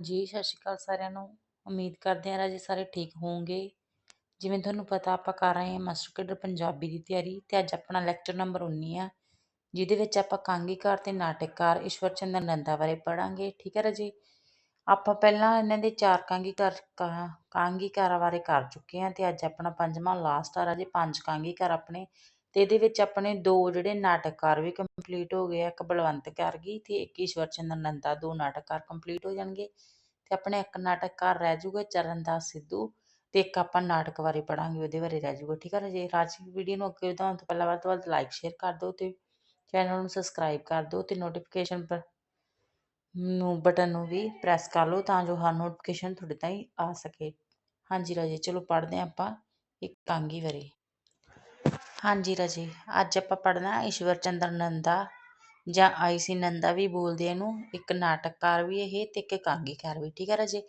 ਜੀ, ਸਤਿ ਸ਼੍ਰੀ ਅਕਾਲ ਸਾਰਿਆਂ ਨੂੰ। ਉਮੀਦ ਕਰਦੇ ਹਾਂ ਰਾਜੇ ਸਾਰੇ ਠੀਕ ਹੋਵੋਗੇ। ਜਿਵੇਂ ਤੁਹਾਨੂੰ ਪਤਾ ਆਪਾਂ ਕਰ ਰਹੇ ਹਾਂ ਮਾਸਟਰ ਕੇਡਰ ਪੰਜਾਬੀ ਦੀ ਤਿਆਰੀ ਤੇ ਅੱਜ ਆਪਣਾ ਲੈਕਚਰ ਨੰਬਰ 19 ਆ ਜਿਹਦੇ ਵਿੱਚ ਆਪਾਂ ਕਾਂਗੀਕਾਰ ਤੇ ਨਾਟਕਕਾਰ ਈਸ਼ਵਰ ਚੰਦਰ ਨੰਦਾ ਬਾਰੇ ਪੜਾਂਗੇ ਠੀਕ ਹੈ ਰਾਜੇ ਆਪਾਂ ਪਹਿਲਾਂ ਇਹਨਾਂ ਦੇ ਚਾਰ ਕਾਂਗੀਕਾਰ ਕਾ- ਕਾਂਗੀਕਾਰਾਂ ਬਾਰੇ ਕਰ ਚੁੱਕੇ ਹਾਂ ਤੇ ਅੱਜ ਆਪਣਾ ਪੰਜਵਾਂ ਲਾਸਟ ਆ ਰਾਜੇ ਪੰਜ ਕਾਂਗੀਕਾਰ ਆਪਣੇ ਅਤੇ ਇਹਦੇ ਵਿੱਚ ਆਪਣੇ ਦੋ ਜਿਹੜੇ ਨਾਟਕਕਾਰ ਵੀ ਕੰਪਲੀਟ ਹੋ ਗਏ ਆ, ਇੱਕ ਬਲਵੰਤ ਗਾਰਗੀ ਤੇ ਇੱਕ ਈਸ਼ਵਰ ਚੰਦਰ ਨੰਦਾ, ਦੋ ਨਾਟਕਕਾਰ ਕੰਪਲੀਟ ਹੋ ਜਾਣਗੇ। ਅਤੇ ਆਪਣੇ ਇੱਕ ਨਾਟਕਕਾਰ ਰਹਿ ਜਾਊਗਾ ਚਰਨਦਾਸ ਸਿੱਧੂ ਅਤੇ ਇੱਕ ਆਪਾਂ ਨਾਟਕ ਬਾਰੇ ਪੜ੍ਹਾਂਗੇ, ਉਹਦੇ ਬਾਰੇ ਰਹਿ ਜਾਊਗਾ ਠੀਕ ਹੈ ਰਾਜੇ? ਰਾਜੀ ਵੀਡੀਓ ਨੂੰ ਅੱਗੇ ਵਧਾਉਣ ਤੋਂ ਪਹਿਲਾਂ ਵੱਧ ਤੋਂ ਵੱਧ ਲਾਈਕ ਸ਼ੇਅਰ ਕਰ ਦਿਓ ਅਤੇ ਚੈਨਲ ਨੂੰ ਸਬਸਕ੍ਰਾਈਬ ਕਰ ਦਿਓ ਅਤੇ ਨੋਟੀਫਿਕੇਸ਼ਨ ਪਰ ਨੂੰ ਬਟਨ ਨੂੰ ਵੀ ਪ੍ਰੈਸ ਕਰ ਲਓ ਤਾਂ ਜੋ ਹਰ ਨੋਟੀਫਿਕੇਸ਼ਨ ਤੁਹਾਡੇ ਤਾਈਂ ਆ ਸਕੇ। ਹਾਂਜੀ ਰਾਜੇ, ਚਲੋ ਪੜ੍ਹਦੇ ਹਾਂ ਆਪਾਂ ਇੱਕ ਕਾਂਗੀ ਬਾਰੇ। ਹਾਂਜੀ ਰਾਜੇ, ਅੱਜ ਆਪਾਂ ਪੜ੍ਹਨਾ ਈਸ਼ਵਰ ਚੰਦਰ ਨੰਦਾ ਜਾਂ ਆਈ ਸੀ ਨੰਦਾ ਵੀ ਬੋਲਦੇ ਇਹਨੂੰ, ਇੱਕ ਨਾਟਕਕਾਰ ਵੀ ਇਹ ਤੇ ਇੱਕ ਕਾਂਗੀਕਾਰ ਵੀ, ਠੀਕ ਹੈ ਰਾਜੇ?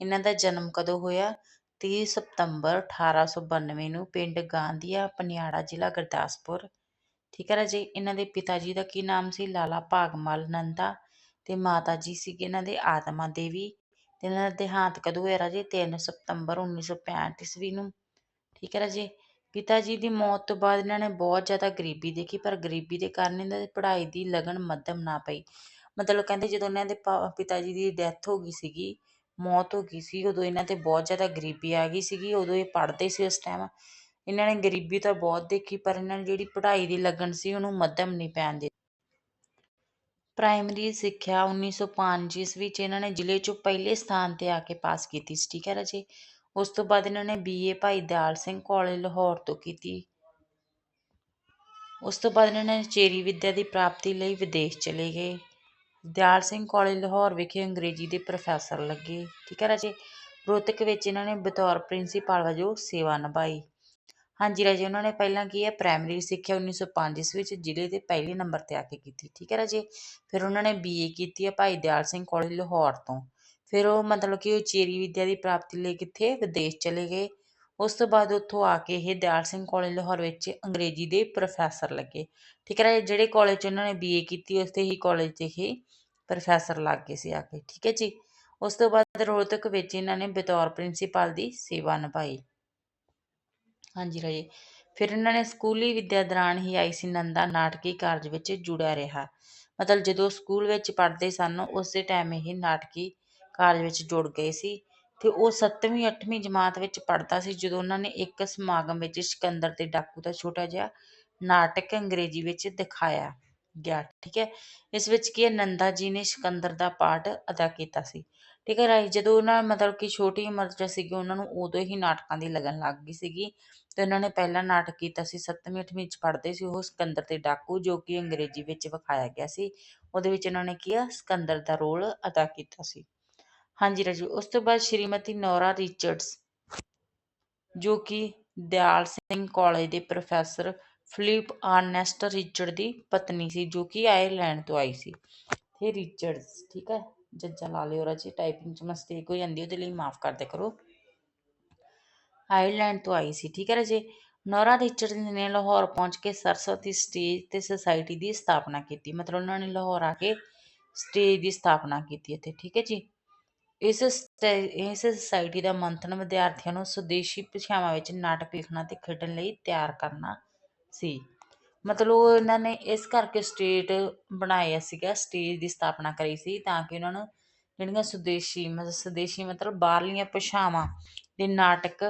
ਇਹਨਾਂ ਦਾ ਜਨਮ ਕਦੋਂ ਹੋਇਆ? 30 ਸਤੰਬਰ 1892 ਨੂੰ ਪਿੰਡ ਗਾਂਧੀਆ, ਪਨਿਆੜਾ ਜ਼ਿਲ੍ਹਾ ਗੁਰਦਾਸਪੁਰ, ਠੀਕ ਹੈ ਰਾਜੇ? ਇਹਨਾਂ ਦੇ ਪਿਤਾ ਜੀ ਦਾ ਕੀ ਨਾਮ ਸੀ? ਲਾਲਾ ਭਾਗਮਲ ਨੰਦਾ ਤੇ ਮਾਤਾ ਜੀ ਸੀਗੇ ਇਹਨਾਂ ਦੇ ਆਤਮਾ ਦੇਵੀ ਤੇ ਇਹਨਾਂ ਦਾ ਦੇਹਾਂਤ ਕਦੋਂ ਹੋਇਆ ਰਾਜੇ? 3 ਸਤੰਬਰ 1965 ਈਸਵੀ ਨੂੰ, ਠੀਕ ਹੈ ਰਾਜੇ? ਪਿਤਾ ਜੀ ਦੀ ਮੌਤ ਤੋਂ ਬਾਅਦ ਇਹਨਾਂ ਨੇ ਬਹੁਤ ਜ਼ਿਆਦਾ ਗਰੀਬੀ ਦੇਖੀ, ਪਰ ਗਰੀਬੀ ਦੇ ਕਾਰਨ ਇਹਨਾਂ ਦੀ ਪੜ੍ਹਾਈ ਦੀ ਲਗਨ ਮੱਧਮ ਨਾ ਪਈ। ਮਤਲਬ ਕਹਿੰਦੇ ਜਦੋਂ ਇਹਨਾਂ ਦੇ ਪਾ- ਪਿਤਾ ਜੀ ਦੀ ਡੈਥ ਹੋ ਗਈ ਸੀਗੀ, ਮੌਤ ਹੋ ਗਈ ਸੀ, ਉਦੋਂ ਇਹਨਾਂ ਤੇ ਬਹੁਤ ਜ਼ਿਆਦਾ ਗਰੀਬੀ ਆ ਗਈ ਸੀਗੀ, ਉਦੋਂ ਇਹ ਪੜ੍ਹਦੇ ਸੀ ਉਸ ਟਾਈਮ ਇਹਨਾਂ ਨੇ ਗਰੀਬੀ ਤਾਂ ਬਹੁਤ ਦੇਖੀ, ਪਰ ਇਹਨਾਂ ਨੇ ਜਿਹੜੀ ਪੜ੍ਹਾਈ ਦੀ ਲਗਨ ਸੀ ਉਹਨੂੰ ਮੱਧਮ ਨਹੀਂ ਪੈਣ ਦਿੱਤੀ। ਪ੍ਰਾਇਮਰੀ ਸਿੱਖਿਆ 1905 ਈਸਵੀ ਵਿੱਚ ਇਹਨਾਂ ਨੇ ਜ਼ਿਲ੍ਹੇ 'ਚੋਂ ਪਹਿਲੇ ਸਥਾਨ ਤੇ ਆ ਕੇ ਪਾਸ ਕੀਤੀ ਸੀ, ਠੀਕ ਹੈ ਰਾਜੇ? ਉਸ ਤੋਂ ਬਾਅਦ ਇਹਨਾਂ ਨੇ ਬੀਏ ਭਾਈ ਦਿਆਲ ਸਿੰਘ ਕਾਲਜ, ਲਾਹੌਰ ਤੋਂ ਕੀਤੀ। ਉਸ ਤੋਂ ਬਾਅਦ ਇਹਨਾਂ ਨੇ ਚੇਰੀ ਵਿੱਦਿਆ ਦੀ ਪ੍ਰਾਪਤੀ ਲਈ ਵਿਦੇਸ਼ ਚਲੇ ਗਏ। ਦਿਆਲ ਸਿੰਘ ਕਾਲਜ, ਲਾਹੌਰ ਵਿਖੇ ਅੰਗਰੇਜ਼ੀ ਦੇ ਪ੍ਰੋਫੈਸਰ ਲੱਗੇ। ਠੀਕ ਹੈ ਰਾਜੇ? ਰੋਤਕ ਵਿੱਚ ਇਹਨਾਂ ਨੇ ਬਤੌਰ ਪ੍ਰਿੰਸੀਪਲ ਵਜੋਂ ਸੇਵਾ ਨਿਭਾਈ। ਹਾਂਜੀ ਰਾਜੇ, ਉਹਨਾਂ ਨੇ ਪਹਿਲਾਂ ਕੀ ਹੈ, ਪ੍ਰਾਇਮਰੀ ਸਿੱਖਿਆ 1905 ਈਸਵੀ ਵਿੱਚ ਜ਼ਿਲ੍ਹੇ ਦੇ ਪਹਿਲੇ ਨੰਬਰ ਤੇ ਆ ਕੇ ਕੀਤੀ। ਠੀਕ ਹੈ ਰਾਜੇ? ਫਿਰ ਉਹਨਾਂ ਨੇ ਬੀਏ ਕੀਤੀ ਹੈ ਭਾਈ ਦਿਆਲ ਸਿੰਘ ਕਾਲਜ, ਲਾਹੌਰ ਤੋਂ। ਫਿਰ ਉਹ ਮਤਲਬ ਕਿ ਉਚੇਰੀ ਵਿੱਦਿਆ ਦੀ ਪ੍ਰਾਪਤੀ ਲਈ ਕਿੱਥੇ ਵਿਦੇਸ਼ ਚਲੇ ਗਏ। ਉਸ ਤੋਂ ਬਾਅਦ ਉੱਥੋਂ ਆ ਕੇ ਇਹ ਦਿਆਲ ਸਿੰਘ ਕਾਲਜ ਲਾਹੌਰ ਵਿੱਚ ਅੰਗਰੇਜ਼ੀ ਦੇ ਪ੍ਰੋਫੈਸਰ ਲੱਗੇ। ਠੀਕ ਹੈ ਰਾਜੇ ਜਿਹੜੇ ਕਾਲਜ 'ਚ ਉਹਨਾਂ ਨੇ ਬੀਏ ਕੀਤੀ, ਉਸੇ ਹੀ ਕਾਲਜ 'ਚ ਇਹ ਪ੍ਰੋਫੈਸਰ ਲੱਗ ਗਏ ਸੀ ਆ ਕੇ। ਠੀਕ ਹੈ ਜੀ? ਉਸ ਤੋਂ ਬਾਅਦ ਰੋਹਤਕ ਵਿੱਚ ਇਹਨਾਂ ਨੇ ਬਤੌਰ ਪ੍ਰਿੰਸੀਪਲ ਦੀ ਸੇਵਾ ਨਿਭਾਈ। ਹਾਂਜੀ ਰਾਜੇ। ਫਿਰ ਇਹਨਾਂ ਨੇ ਸਕੂਲੀ ਵਿੱਦਿਆ ਦੌਰਾਨ ਹੀ ਆਈ ਸੀ ਨੰਦਾ ਨਾਟਕੀ ਕਾਰਜ ਵਿੱਚ ਜੁੜਿਆ ਰਿਹਾ। ਮਤਲਬ ਜਦੋਂ ਸਕੂਲ ਵਿੱਚ ਪੜ੍ਹਦੇ ਸਨ, ਉਸੇ ਟਾਈਮ ਇਹ ਨਾਟਕੀ ਕਾਰਜ ਵਿੱਚ ਜੁੜ ਗਏ ਸੀ ਅਤੇ ਉਹ 7ਵੀਂ 8ਵੀਂ ਜਮਾਤ ਵਿੱਚ ਪੜ੍ਹਦਾ ਸੀ ਜਦੋਂ ਉਹਨਾਂ ਨੇ ਇੱਕ ਸਮਾਗਮ ਵਿੱਚ ਸਿਕੰਦਰ ਤੇ ਡਾਕੂ ਦਾ ਛੋਟਾ ਜਿਹਾ ਨਾਟਕ ਅੰਗਰੇਜ਼ੀ ਵਿੱਚ ਦਿਖਾਇਆ ਗਿਆ, ਠੀਕ ਹੈ। ਇਸ ਵਿੱਚ ਕੀ ਹੈ, ਨੰਦਾ ਜੀ ਨੇ ਸਿਕੰਦਰ ਦਾ ਪਾਠ ਅਦਾ ਕੀਤਾ ਸੀ, ਠੀਕ ਹੈ ਰਾਈ। ਜਦੋਂ ਉਹਨਾਂ ਮਤਲਬ ਕਿ ਛੋਟੀ ਉਮਰ 'ਚ ਸੀਗੀ, ਉਹਨਾਂ ਨੂੰ ਉਦੋਂ ਹੀ ਨਾਟਕਾਂ ਦੀ ਲਗਨ ਲੱਗ ਗਈ ਸੀਗੀ ਤੇ ਉਹਨਾਂ ਨੇ ਪਹਿਲਾ ਨਾਟਕ ਕੀਤਾ ਸੀ 7ਵੀਂ 8ਵੀਂ 'ਚ ਪੜ੍ਹਦੇ ਸੀ ਉਹ ਸਿਕੰਦਰ ਤੇ ਡਾਕੂ, ਜੋ ਕਿ ਅੰਗਰੇਜ਼ੀ ਵਿੱਚ ਵਿਖਾਇਆ ਗਿਆ ਸੀ। ਉਹਦੇ ਵਿੱਚ ਉਹਨਾਂ ਨੇ ਕੀ ਆ, ਸਿਕੰਦਰ ਦਾ ਰੋਲ ਅਦਾ ਕੀਤਾ ਸੀ। ਹਾਂਜੀ ਰਾਜੂ, ਉਸ ਤੋਂ ਬਾਅਦ ਸ਼੍ਰੀਮਤੀ ਨੌਰਾ ਰਿਚਰਡਸ, ਜੋ ਕਿ ਦਿਆਲ ਸਿੰਘ ਕਾਲਜ ਦੇ ਪ੍ਰੋਫੈਸਰ ਫਿਲਿਪ ਆਰਨੈਸਟ ਰਿਚਰਡ ਦੀ ਪਤਨੀ ਸੀ, ਜੋ ਕਿ ਆਇਰਲੈਂਡ ਤੋਂ ਆਈ ਸੀ। ਤੇ ਰਿਚਰਡਸ, ਠੀਕ ਹੈ, ਜੱਜਾ ਲਾ ਲਿਓ ਰਾਜੇ ਟਾਈਪਿੰਗ 'ਚ ਮਿਸਟੇਕ ਹੋ ਜਾਂਦੀ, ਉਹਦੇ ਲਈ ਮਾਫ ਕਰ ਦਿਆ ਕਰੋ। ਆਇਰਲੈਂਡ ਤੋਂ ਆਈ ਸੀ, ਠੀਕ ਹੈ ਰਾਜੇ। ਨੌਰਾ ਰਿਚਰਡ ਨੇ ਲਾਹੌਰ ਪਹੁੰਚ ਕੇ ਸਰਸਵਤੀ ਸਟੇਜ ਤੇ ਸੁਸਾਇਟੀ ਦੀ ਸਥਾਪਨਾ ਕੀਤੀ। ਮਤਲਬ ਉਹਨਾਂ ਨੇ ਲਾਹੌਰ ਆ ਕੇ ਸਟੇਜ ਦੀ ਸਥਾਪਨਾ ਕੀਤੀ ਇੱਥੇ, ਠੀਕ ਹੈ ਜੀ। ਇਸ ਸਟੇ- ਇਸ ਸੁਸਾਇਟੀ ਦਾ ਮੰਥਨ ਵਿਦਿਆਰਥੀਆਂ ਨੂੰ ਸੁਦੇਸ਼ੀ ਭਾਸ਼ਾਵਾਂ ਵਿੱਚ ਨਾਟਕ ਲਿਖਣਾ ਅਤੇ ਖੇਡਣ ਲਈ ਤਿਆਰ ਕਰਨਾ ਸੀ। ਮਤਲਬ ਉਹ ਇਹਨਾਂ ਨੇ ਇਸ ਕਰਕੇ ਸਟੇਟ ਬਣਾਇਆ ਸੀਗਾ ਸਟੇਜ ਦੀ ਸਥਾਪਨਾ ਕਰੀ ਸੀ ਤਾਂ ਕਿ ਉਹਨਾਂ ਨੂੰ ਜਿਹੜੀਆਂ ਸੁਦੇਸ਼ੀ ਮਤਲਬ ਸਵਦੇਸ਼ੀ ਮਤਲਬ ਬਾਹਰਲੀਆਂ ਭਾਸ਼ਾਵਾਂ ਦੇ ਨਾਟਕ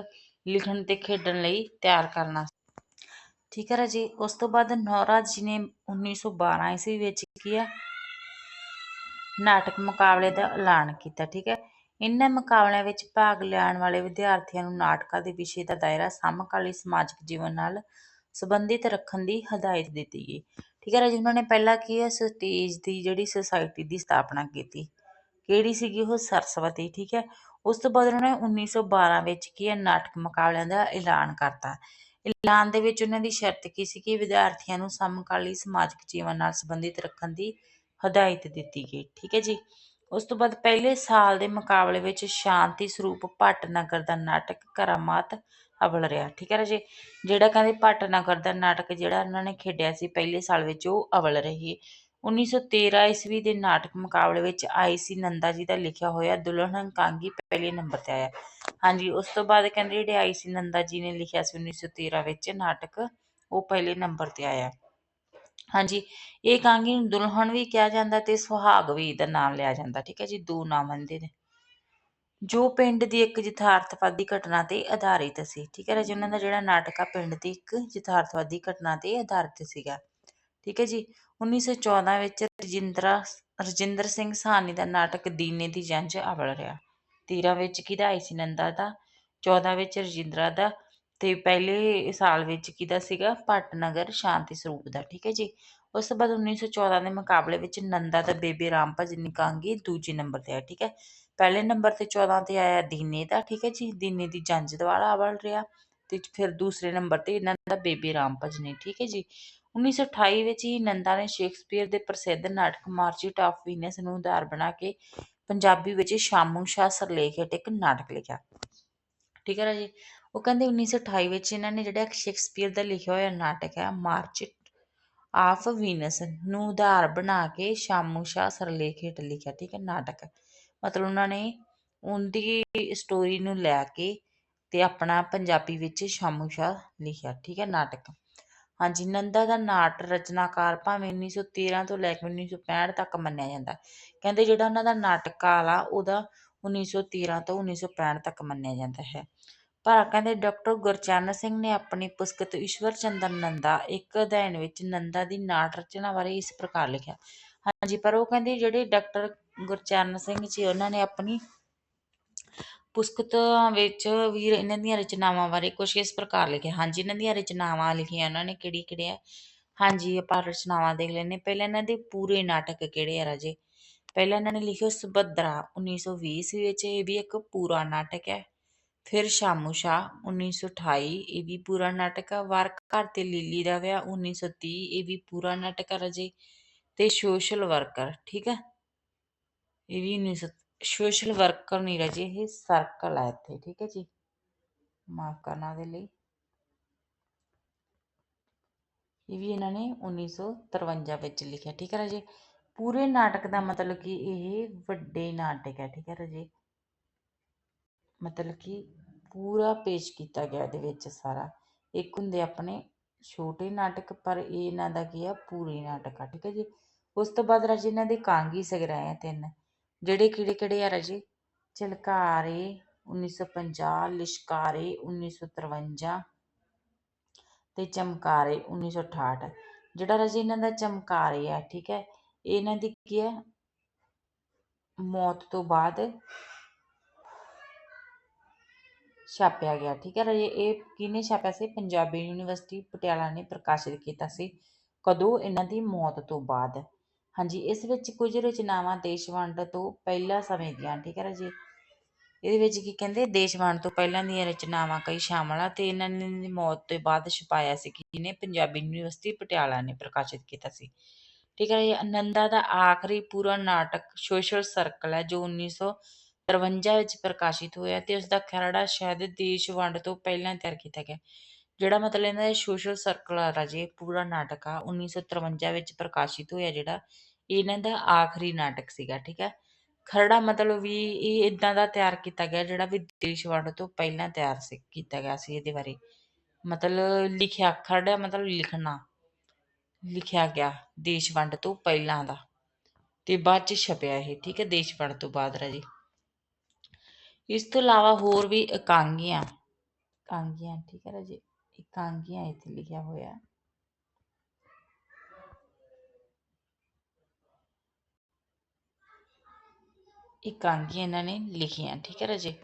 ਲਿਖਣ ਤੇ ਖੇਡਣ ਲਈ ਤਿਆਰ ਕਰਨਾ ਠੀਕ ਹੈ ਰਾਜੀ, ਉਸ ਤੋਂ ਬਾਅਦ ਨੌਰਾ ਜੀ ਨੇ 1912 ਈਸਵੀ ਵਿੱਚ ਕੀ ਹੈ ਨਾਟਕ ਮੁਕਾਬਲੇ ਦਾ ਐਲਾਨ ਕੀਤਾ, ਠੀਕ ਹੈ। ਇਹਨਾਂ ਮੁਕਾਬਲਿਆਂ ਵਿੱਚ ਭਾਗ ਲੈਣ ਵਾਲੇ ਵਿਦਿਆਰਥੀਆਂ ਨੂੰ ਨਾਟਕਾਂ ਦੇ ਵਿਸ਼ੇ ਦਾ ਦਾਇਰਾ ਸਮਕਾਲੀ ਸਮਾਜਿਕ ਜੀਵਨ ਨਾਲ ਸੰਬੰਧਿਤ ਰੱਖਣ ਦੀ ਹਦਾਇਤ ਦਿੱਤੀ ਗਈ। ਠੀਕ ਹੈ ਰਾਜੇ, ਉਹਨਾਂ ਨੇ ਪਹਿਲਾਂ ਕੀ ਹੈ, ਸਟੇਜ ਦੀ ਜਿਹੜੀ ਸੁਸਾਇਟੀ ਦੀ ਸਥਾਪਨਾ ਕੀਤੀ। ਕਿਹੜੀ ਸੀਗੀ ਉਹ? ਸਰਸਵਤੀ, ਠੀਕ ਹੈ। ਉਸ ਤੋਂ ਬਾਅਦ ਉਹਨਾਂ ਨੇ 1912 ਵਿੱਚ ਕੀ ਹੈ, ਨਾਟਕ ਮੁਕਾਬਲਿਆਂ ਦਾ ਐਲਾਨ ਕਰਤਾ। ਐਲਾਨ ਦੇ ਵਿੱਚ ਉਹਨਾਂ ਦੀ ਸ਼ਰਤ ਕੀ ਸੀ ਕਿ ਵਿਦਿਆਰਥੀਆਂ ਨੂੰ ਸਮਕਾਲੀ ਸਮਾਜਿਕ ਜੀਵਨ ਨਾਲ ਸੰਬੰਧਿਤ ਰੱਖਣ ਦੀ ਹਦਾਇਤ ਦਿੱਤੀ ਗਈ, ਠੀਕ ਹੈ ਜੀ। ਉਸ ਤੋਂ ਬਾਅਦ ਪਹਿਲੇ ਸਾਲ ਦੇ ਮੁਕਾਬਲੇ ਵਿੱਚ ਸ਼ਾਂਤੀ ਸਰੂਪ ਭੱਟਨਗਰ ਦਾ ਨਾਟਕ ਕਰਾਮਾਤ ਅਵਲ ਰਿਹਾ, ਠੀਕ ਹੈ ਜੀ। ਜਿਹੜਾ ਕਹਿੰਦੇ ਭੱਟਨਗਰ ਦਾ ਨਾਟਕ ਜਿਹੜਾ ਉਹਨਾਂ ਨੇ ਖੇਡਿਆ ਸੀ ਪਹਿਲੇ ਸਾਲ ਵਿੱਚ ਉਹ ਅਵਲ ਰਹੀ 1913 ਈਸਵੀ ਦੇ ਨਾਟਕ ਮੁਕਾਬਲੇ ਵਿੱਚ ਆਈ ਸੀ ਨੰਦਾ ਜੀ ਦਾ ਲਿਖਿਆ ਹੋਇਆ ਦੁਲਹਨ ਕਾਂਗੀ ਪਹਿਲੇ ਨੰਬਰ ਤੇ ਆਇਆ। ਹਾਂਜੀ, ਉਸ ਤੋਂ ਬਾਅਦ ਕਹਿੰਦੇ ਜਿਹੜੇ ਆਈ ਸੀ ਨੰਦਾ ਜੀ ਨੇ ਲਿਖਿਆ ਸੀ 1913 ਵਿੱਚ ਨਾਟਕ, ਉਹ ਪਹਿਲੇ ਨੰਬਰ ਤੇ ਆਇਆ। ਹਾਂਜੀ, ਇਹ ਕਾਂਗੀ ਨੂੰ ਦੁਲਹਨ ਵੀ ਕਿਹਾ ਜਾਂਦਾ ਤੇ ਸੁਹਾਗ ਵੀ ਦਾ ਨਾਮ ਲਿਆ ਜਾਂਦਾ, ਠੀਕ ਹੈ ਜੀ, ਦੋ ਨਾਮ ਹੁੰਦੇ ਨੇ। ਜੋ ਪਿੰਡ ਦੀ ਇੱਕ ਯਥਾਰਥਵਾਦੀ ਘਟਨਾ ਤੇ ਆਧਾਰਿਤ ਸੀ, ਠੀਕ ਹੈ ਜੀ ਉਹਨਾਂ ਦਾ ਜਿਹੜਾ ਨਾਟਕ ਆ, ਪਿੰਡ ਦੀ ਇੱਕ ਯਥਾਰਥਵਾਦੀ ਘਟਨਾ ਤੇ ਆਧਾਰਿਤ ਸੀਗਾ, ਠੀਕ ਹੈ ਜੀ। 1914 ਵਿੱਚ ਰਜਿੰਦਰਾ, ਰਜਿੰਦਰ ਸਿੰਘ ਸਾਹਨੀ ਦਾ ਨਾਟਕ ਦੀਨੇ ਦੀ ਜੰਝ ਅਵਲ ਰਿਹਾ 13 ਵਿੱਚ ਕਿਹਦਾ ਆਈ ਸੀ ਨੰਦਾ ਦਾ 14 ਵਿੱਚ ਰਜਿੰਦਰਾ ਦਾ ਤੇ ਪਹਿਲੇ ਸਾਲ ਵਿੱਚ ਕਿਹਦਾ ਸੀਗਾ? ਭਟਨਗਰ ਸ਼ਾਂਤੀ ਸਰੂਪ ਦਾ, ਠੀਕ ਹੈ ਜੀ? ਉਸ ਤੋਂ ਬਾਅਦ 1914 ਦੇ ਮੁਕਾਬਲੇ ਵਿੱਚ ਨੰਦਾ ਦਾ ਬੇਬੇ ਰਾਮ ਭਜਨੀ ਕਾਂਗੀ ਦੂਜੇ ਨੰਬਰ ਤੇ ਆਇਆ ਠੀਕ ਹੈ? ਪਹਿਲੇ ਨੰਬਰ ਤੇ 14 ਤੇ ਆਇਆ ਦੀਨੇ ਦਾ, ਠੀਕ ਹੈ ਜੀ? ਦੀਨੇ ਦੀ ਜੰਝ ਦੁਆਰਾ ਅਵਲ ਰਿਹਾ ਤੇ ਫਿਰ ਦੂਸਰੇ ਨੰਬਰ ਤੇ ਇਹਨਾਂ ਦਾ ਬੇਬੇ ਰਾਮ ਭਜਨੀ ਠੀਕ ਹੈ ਜੀ? 1928 ਵਿੱਚ ਹੀ ਨੰਦਾ ਨੇ ਸ਼ੇਕਸਪੀਅਰ ਦੇ ਪ੍ਰਸਿੱਧ ਨਾਟਕ ਮਾਰਚੀਟ ਆਫ ਵੀਨਸ ਨੂੰ ਆਧਾਰ ਬਣਾ ਕੇ ਪੰਜਾਬੀ ਵਿੱਚ ਸ਼ਾਮੂ ਸ਼ਾਹ ਸਰਲੇਖ ਹੇਠ ਇੱਕ ਨਾਟਕ ਲਿਖਿਆ। ਠੀਕ ਹੈ ਜੀ? ਉਹ ਕਹਿੰਦੇ 1928 ਵਿੱਚ ਇਹਨਾਂ ਨੇ ਜਿਹੜਾ ਸ਼ੇਕਸਪੀਅਰ ਦਾ ਲਿਖਿਆ ਹੋਇਆ ਨਾਟਕ ਹੈ, ਮਾਰਚ ਆਫ ਵੀਨਸ ਨੂੰ ਉਧਾਰ ਬਣਾ ਕੇ ਸ਼ਾਮੂ ਸ਼ਾਹ ਸਰਲੇਖ ਹੇਠ ਲਿਖਿਆ, ਠੀਕ ਹੈ, ਨਾਟਕ। ਮਤਲਬ ਉਹਨਾਂ ਨੇ ਉਹਦੀ ਸਟੋਰੀ ਨੂੰ ਲੈ ਕੇ ਤੇ ਆਪਣਾ ਪੰਜਾਬੀ ਵਿੱਚ ਸ਼ਾਮੂ ਸ਼ਾਹ ਲਿਖਿਆ, ਠੀਕ ਹੈ, ਨਾਟਕ। ਹਾਂਜੀ, ਨੰਦਾ ਦਾ ਨਾਟ ਰਚਨਾਕਾਰ ਭਾਵੇਂ 1913 ਤੋਂ ਲੈ ਕੇ 1965 ਤੱਕ ਮੰਨਿਆ ਜਾਂਦਾ ਕਹਿੰਦੇ ਜਿਹੜਾ ਉਹਨਾਂ ਦਾ ਨਾਟਕ ਕਾਲ ਆ, ਉਹਦਾ 1913 ਤੋਂ 1965 ਤੱਕ ਮੰਨਿਆ ਜਾਂਦਾ ਹੈ। ਪਰ ਕਹਿੰਦੇ ਡਾਕਟਰ ਗੁਰਚਰਨ ਸਿੰਘ ਨੇ ਆਪਣੀ ਪੁਸਤਕ ਈਸ਼ਵਰ ਚੰਦਰ ਨੰਦਾ, ਇੱਕ ਅਧਿਐਨ ਵਿੱਚ ਨੰਦਾ ਦੀ ਨਾਟ ਰਚਨਾ ਬਾਰੇ ਇਸ ਪ੍ਰਕਾਰ ਲਿਖਿਆ। ਹਾਂਜੀ, ਪਰ ਉਹ ਕਹਿੰਦੇ ਜਿਹੜੇ ਡਾਕਟਰ ਗੁਰਚਰਨ ਸਿੰਘ ਜੀ, ਉਹਨਾਂ ਨੇ ਆਪਣੀ ਪੁਸਤਕਾਂ ਵਿੱਚ ਵੀ ਇਹਨਾਂ ਦੀਆਂ ਰਚਨਾਵਾਂ ਬਾਰੇ ਕੁਝ ਇਸ ਪ੍ਰਕਾਰ ਲਿਖਿਆ। ਹਾਂਜੀ, ਇਹਨਾਂ ਦੀਆਂ ਰਚਨਾਵਾਂ ਲਿਖੀਆਂ, ਉਹਨਾਂ ਨੇ ਕਿਹੜੀ ਕਿਹੜੇ ਆ? ਹਾਂਜੀ, ਆਪਾਂ ਰਚਨਾਵਾਂ ਦੇਖ ਲੈਂਦੇ ਪਹਿਲਾਂ ਇਹਨਾਂ ਦੇ ਪੂਰੇ ਨਾਟਕ ਕਿਹੜੇ ਆ ਰਾਜੇ? ਪਹਿਲਾਂ ਇਹਨਾਂ ਨੇ ਲਿਖਿਆ ਸੁਭਦਰਾ 1920 ਈਸਵੀ ਵਿੱਚ। ਇਹ ਵੀ ਇੱਕ ਪੂਰਾ ਨਾਟਕ ਹੈ। ਫਿਰ ਸ਼ਾਮੂ ਸ਼ਾਹ 1928 ਇਹ ਵੀ ਪੂਰਾ ਨਾਟਕ ਆ ਵਾਰ ਘਰ ਤੇ ਲੀਲੀ ਦਾ ਵਿਆਹ 1930 ਇਹ ਵੀ ਪੂਰਾ ਨਾਟਕ ਆ ਰਾਜੇ ਤੇ ਸੋਸ਼ਲ ਵਰਕਰ ਠੀਕ ਹੈ ਇਹ ਵੀ 1900 ਸੋਸ਼ਲ ਵਰਕਰ ਨਹੀਂ ਰਾਜੇ ਇਹ ਸਰਕਲ ਹੈ ਇੱਥੇ ਠੀਕ ਹੈ ਜੀ ਮਾਫ ਕਰਨਾ ਦੇ ਲਈ ਇਹ ਵੀ ਇਹਨਾਂ ਨੇ 1953 ਵਿੱਚ ਲਿਖਿਆ ਠੀਕ ਹੈ ਰਾਜੇ ਪੂਰੇ ਨਾਟਕ ਦਾ ਮਤਲਬ ਕਿ ਇਹ ਵੱਡੇ ਨਾਟਕ ਹੈ ਠੀਕ ਹੈ ਰਾਜੇ ਮਤਲਬ ਕਿ ਪੂਰਾ ਪੇਸ਼ ਕੀਤਾ ਗਿਆ ਇਹਦੇ ਵਿੱਚ ਸਾਰਾ। ਇੱਕ ਹੁੰਦੇ ਆਪਣੇ ਛੋਟੇ ਨਾਟਕ, ਪਰ ਇਹ ਇਹਨਾਂ ਦਾ ਕੀ ਆ, ਪੂਰੇ ਨਾਟਕ ਆ, ਠੀਕ ਹੈ ਜੀ? ਉਸ ਤੋਂ ਬਾਅਦ ਰਾਜੇ ਇਹਨਾਂ ਦੇ ਕਾਂਗੀ ਸਗਰਾਏ ਆ ਤਿੰਨ। ਜਿਹੜੇ ਕਿਹੜੇ ਕਿਹੜੇ ਆ ਰਾਜੇ? ਝਲਕਾਰੇ 1950 ਲਿਸ਼ਕਾਰੇ 1953 ਤੇ ਚਮਕਾਰੇ 1968 ਜਿਹੜਾ ਰਾਜੇ ਇਹਨਾਂ ਦਾ ਚਮਕਾਰੇ ਆ, ਠੀਕ ਹੈ ਇਹਨਾਂ ਦੀ ਕੀ ਹੈ ਮੌਤ ਤੋਂ ਬਾਅਦ ਛਾਪਿਆ ਗਿਆ, ਠੀਕ ਹੈ ਰਾਜੇ? ਇਹ ਕਿਹਨੇ ਛਾਪਿਆ ਸੀ? ਪੰਜਾਬੀ ਯੂਨੀਵਰਸਿਟੀ ਪਟਿਆਲਾ ਨੇ ਪ੍ਰਕਾਸ਼ਿਤ ਕੀਤਾ ਸੀ ਕਦੋਂ? ਇਹਨਾਂ ਦੀ ਮੌਤ ਤੋਂ ਬਾਅਦ। ਹਾਂਜੀ, ਇਸ ਵਿੱਚ ਕੁਝ ਰਚਨਾਵਾਂ ਦੇਸ਼ ਵੰਡ ਤੋਂ ਪਹਿਲਾਂ ਸਮੇਂ ਦੀਆਂ, ਠੀਕ ਹੈ ਰਾਜੇ? ਇਹਦੇ ਵਿੱਚ ਕੀ ਕਹਿੰਦੇ? ਦੇਸ਼ ਵੰਡ ਤੋਂ ਪਹਿਲਾਂ ਦੀਆਂ ਰਚਨਾਵਾਂ ਕਈ ਸ਼ਾਮਲ ਆ ਤੇ ਇਹਨਾਂ ਨੇ ਮੌਤ ਤੋਂ ਬਾਅਦ ਛਪਾਇਆ ਸੀ ਕਿਹਨੇ? ਪੰਜਾਬੀ ਯੂਨੀਵਰਸਿਟੀ ਪਟਿਆਲਾ ਨੇ ਪ੍ਰਕਾਸ਼ਿਤ ਕੀਤਾ ਸੀ। ਠੀਕ ਹੈ ਜੀ ਆਨੰਦਾ ਦਾ ਆਖਰੀ ਪੂਰਾ ਨਾਟਕ ਸੋਸ਼ਲ ਸਰਕਲ ਹੈ ਜੋ ਤਰਵੰਜਾ ਵਿੱਚ ਪ੍ਰਕਾਸ਼ਿਤ ਹੋਇਆ ਤੇ ਉਸ ਦਾ ਖਰੜਾ ਸ਼ਾਇਦ ਦੇਸ਼ ਵੰਡ ਤੋਂ ਪਹਿਲਾਂ ਤਿਆਰ ਕੀਤਾ ਗਿਆ, ਜਿਹੜਾ ਮਤਲਬ ਇਹਨਾਂ ਦਾ ਸੋਸ਼ਲ ਸਰਕਲ ਆ ਰਾਜੇ ਪੂਰਾ ਨਾਟਕ ਆ 1953 ਵਿੱਚ ਪ੍ਰਕਾਸ਼ਿਤ ਹੋਇਆ ਜਿਹੜਾ ਇਹਨਾਂ ਦਾ ਆਖਰੀ ਨਾਟਕ ਸੀਗਾ, ਠੀਕ ਹੈ? ਖਰੜਾ ਮਤਲਬ ਵੀ ਇਹ ਇਦਾਂ ਦਾ ਤਿਆਰ ਕੀਤਾ ਗਿਆ ਜਿਹੜਾ ਵੀ ਦੇਸ਼ ਵੰਡ ਤੋਂ ਪਹਿਲਾਂ ਤਿਆਰ ਸੀ, ਕੀਤਾ ਗਿਆ ਸੀ ਇਹਦੇ ਬਾਰੇ। ਮਤਲਬ ਲਿਖਿਆ, ਖਰੜਾ ਮਤਲਬ ਲਿਖਣਾ, ਲਿਖਿਆ ਗਿਆ ਦੇਸ਼ ਵੰਡ ਤੋਂ ਪਹਿਲਾਂ ਦਾ, ਤੇ ਬਾਅਦ ਚ ਛਪਿਆ ਇਹ, ਠੀਕ ਹੈ? ਦੇਸ਼ ਵੰਡ ਤੋਂ ਬਾਅਦ ਰਾਜੇ। ਇਸ ਤੋਂ ਇਲਾਵਾ ਹੋਰ ਵੀ ਇਕਾਂਗੀਆਂ ਇਕਾਂਗੀਆਂ, ਠੀਕ ਹੈ ਰਾਜੇ ਇਕਾਂਗੀਆਂ ਇੱਥੇ ਲਿਖਿਆ ਹੋਇਆ। ਇਕਾਂਗੀਆਂ ਇਹਨਾਂ ਨੇ ਲਿਖੀਆਂ, ਠੀਕ ਹੈ ਰਾਜੇ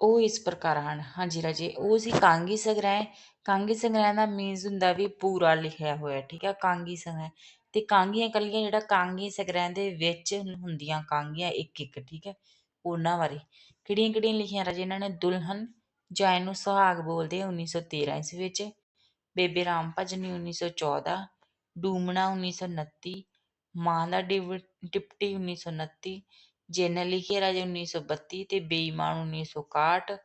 ਉਹ ਇਸ ਪ੍ਰਕਾਰ ਹਨ, ਹਾਂਜੀ ਰਾਜੇ, ਉਹ ਸੀ ਕਾਂਗੀ ਸੰਗ੍ਰਹਿ। ਕਾਂਗੀ ਸੰਗ੍ਰਹਿ ਦਾ ਮੀਨਸ ਹੁੰਦਾ ਵੀ ਪੂਰਾ ਲਿਖਿਆ ਹੋਇਆ, ਠੀਕ ਹੈ, ਕਾਂਗੀ ਸੰਗ੍ਰਹਿ। ਤੇ ਕਾਂਗੀਆਂ ਕੱਲੀਆਂ ਜਿਹੜਾ ਕਾਂਗੀ ਸੰਗ੍ਰਹਿ ਦੇ ਵਿੱਚ ਹੁੰਦੀਆਂ, ਕਾਂਗੀਆਂ ਇੱਕ ਇੱਕ ਠੀਕ ਹੈ। ਉਹਨਾਂ ਬਾਰੇ। ਕਿਹੜੀਆਂ ਕਿਹੜੀਆਂ ਲਿਖੀਆਂ ਰਾਜੇ ਇਹਨਾਂ ਨੇ? ਦੁਲਹਨ, ਜਾਂ ਇਹਨੂੰ ਸੁਹਾਗ ਬੋਲਦੇ ਆ 1913 ਇਸ ਵਿੱਚ। ਬੇਬੇ ਰਾਮ ਭਜਨੀ 1914 ਡੂਮਣਾ 1929 ਮਾਂ ਦਾ ਡਿਵ- ਡਿਪਟੀ 1929 ਜੇਨਲ ਲਿਖੀ ਹੈ ਰਾਜੇ 1932 ਤੇ ਬੇਈਮਾਨ 1961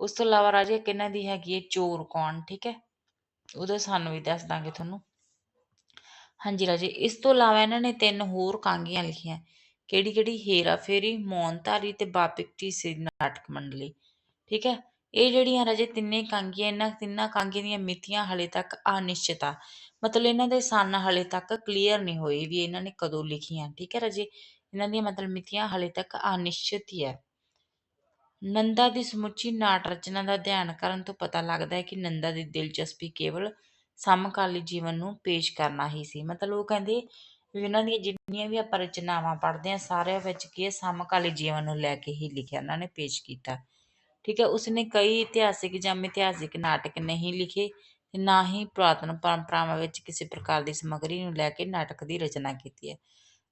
ਉਸ ਤੋਂ ਇਲਾਵਾ ਰਾਜੇ ਇੱਕ ਇਹਨਾਂ ਦੀ ਹੈਗੀ ਹੈ ਚੋਰ ਕੌਣ, ਠੀਕ ਹੈ? ਉਹਦਾ ਸਾਨੂੰ ਵੀ ਦੱਸ ਦਾਂਗੇ ਤੁਹਾਨੂੰ। ਹਾਂਜੀ ਰਾਜੇ, ਇਸ ਤੋਂ ਇਲਾਵਾ ਇਹਨਾਂ ਨੇ ਤਿੰਨ ਹੋਰ ਕਾਂਗੀਆਂ ਲਿਖੀਆਂ। ਕਿਹੜੀ ਕਿਹੜੀ ਹੇਰਾ ਫੇਰੀ ਮੌਨਧਾਰੀ ਤੇ ਬਾਪਿਕਟੀ ਸੀ ਨਾਟਕ ਮੰਡਲੀ। ਠੀਕ ਹੈ? ਇਹ ਜਿਹੜੀਆਂ ਰਾਜੇ ਤਿੰਨੇ ਕਾਂਗੀਆਂ, ਇਹਨਾਂ ਤਿੰਨਾਂ ਕਾਂਗੀਆਂ ਦੀਆਂ ਮਿਤੀਆਂ ਹਲੇ ਤੱਕ ਅਨਿਸ਼ਚਿਤ ਆ। ਮਤਲਬ ਇਹਨਾਂ ਦੇ ਸਨ ਹਲੇ ਤੱਕ ਕਲੀਅਰ ਨਹੀਂ ਹੋਏ ਵੀ ਇਹਨਾਂ ਨੇ ਕਦੋਂ ਲਿਖੀਆਂ। ਠੀਕ ਹੈ ਰਾਜੇ? ਇਹਨਾਂ ਦੀਆਂ ਮਤਲਬ ਮਿਤੀਆਂ ਹਲੇ ਤੱਕ ਅਨਿਸ਼ਚਿਤ ਹੀ ਹੈ। ਨੰਦਾ ਦੀ ਸਮੁੱਚੀ ਨਾਟ ਰਚਨਾ ਦਾ ਅਧਿਐਨ ਕਰਨ ਤੋਂ ਪਤਾ ਲੱਗਦਾ ਹੈ ਕਿ ਨੰਦਾ ਦੀ ਦਿਲਚਸਪੀ ਕੇਵਲ ਸਮਕਾਲੀ ਜੀਵਨ ਨੂੰ ਪੇਸ਼ ਕਰਨਾ ਹੀ ਸੀ। ਮਤਲਬ ਉਹ ਕਹਿੰਦੇ ਵੀ ਉਹਨਾਂ ਦੀਆਂ ਜਿੰਨੀਆਂ ਵੀ ਆਪਾਂ ਰਚਨਾਵਾਂ ਪੜ੍ਹਦੇ ਹਾਂ, ਸਾਰਿਆਂ ਵਿੱਚ ਕੀ ਹੈ, ਸਮਕਾਲੀ ਜੀਵਨ ਨੂੰ ਲੈ ਕੇ ਹੀ ਲਿਖਿਆ ਉਹਨਾਂ ਨੇ ਪੇਸ਼ ਕੀਤਾ। ਠੀਕ ਹੈ, ਉਸਨੇ ਕਈ ਇਤਿਹਾਸਿਕ ਜਾਂ ਮਿਥਿਹਾਸਿਕ ਨਾਟਕ ਨਹੀਂ ਲਿਖੇ ਨਾ ਹੀ ਪੁਰਾਤਨ ਪਰੰਪਰਾਵਾਂ ਵਿੱਚ ਕਿਸੇ ਪ੍ਰਕਾਰ ਦੀ ਸਮੱਗਰੀ ਨੂੰ ਲੈ ਕੇ ਨਾਟਕ ਦੀ ਰਚਨਾ ਕੀਤੀ ਹੈ।